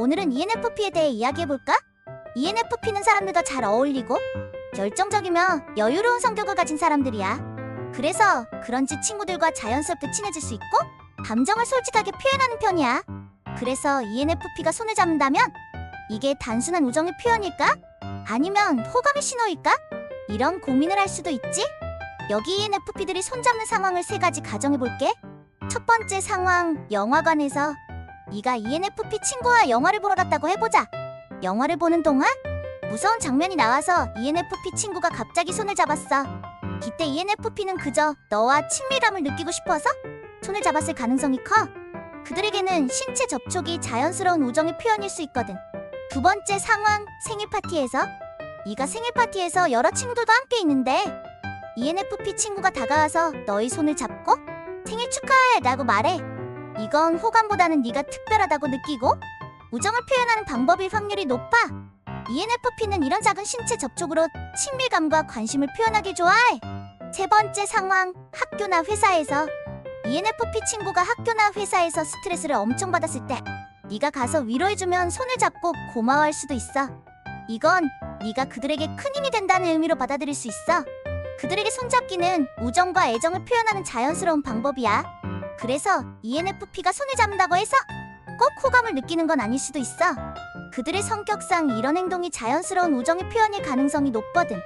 오늘은 ENFP에 대해 이야기해볼까? ENFP는 사람들과 잘 어울리고 열정적이며 여유로운 성격을 가진 사람들이야. 그래서 그런지 친구들과 자연스럽게 친해질 수 있고 감정을 솔직하게 표현하는 편이야. 그래서 ENFP가 손을 잡는다면 이게 단순한 우정의 표현일까? 아니면 호감의 신호일까? 이런 고민을 할 수도 있지? 여기 ENFP들이 손잡는 상황을 세 가지 가정해볼게. 첫 번째 상황, 영화관에서 네가 ENFP 친구와 영화를 보러 갔다고 해보자. 영화를 보는 동안 무서운 장면이 나와서 ENFP 친구가 갑자기 손을 잡았어. 이때 ENFP는 그저 너와 친밀감을 느끼고 싶어서 손을 잡았을 가능성이 커. 그들에게는 신체 접촉이 자연스러운 우정의 표현일 수 있거든. 두 번째 상황, 생일 파티에서 네가 생일 파티에서 여러 친구들과 함께 있는데 ENFP 친구가 다가와서 너의 손을 잡고 생일 축하해 라고 말해. 이건 호감보다는 네가 특별하다고 느끼고 우정을 표현하는 방법일 확률이 높아. ENFP는 이런 작은 신체 접촉으로 친밀감과 관심을 표현하기 좋아해. 세 번째 상황, 학교나 회사에서 ENFP 친구가 학교나 회사에서 스트레스를 엄청 받았을 때 네가 가서 위로해주면 손을 잡고 고마워할 수도 있어. 이건 네가 그들에게 큰 힘이 된다는 의미로 받아들일 수 있어. 그들에게 손잡기는 우정과 애정을 표현하는 자연스러운 방법이야. 그래서 ENFP가 손을 잡는다고 해서 꼭 호감을 느끼는 건 아닐 수도 있어. 그들의 성격상 이런 행동이 자연스러운 우정의 표현일 가능성이 높거든.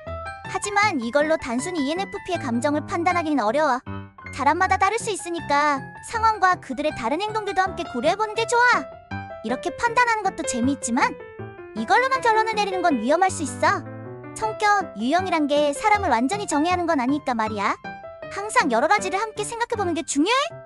하지만 이걸로 단순히 ENFP의 감정을 판단하기는 어려워. 사람마다 다를 수 있으니까 상황과 그들의 다른 행동들도 함께 고려해보는 게 좋아. 이렇게 판단하는 것도 재미있지만 이걸로만 결론을 내리는 건 위험할 수 있어. 성격, 유형이란 게 사람을 완전히 정의하는 건 아니니까 말이야. 항상 여러 가지를 함께 생각해보는 게 중요해.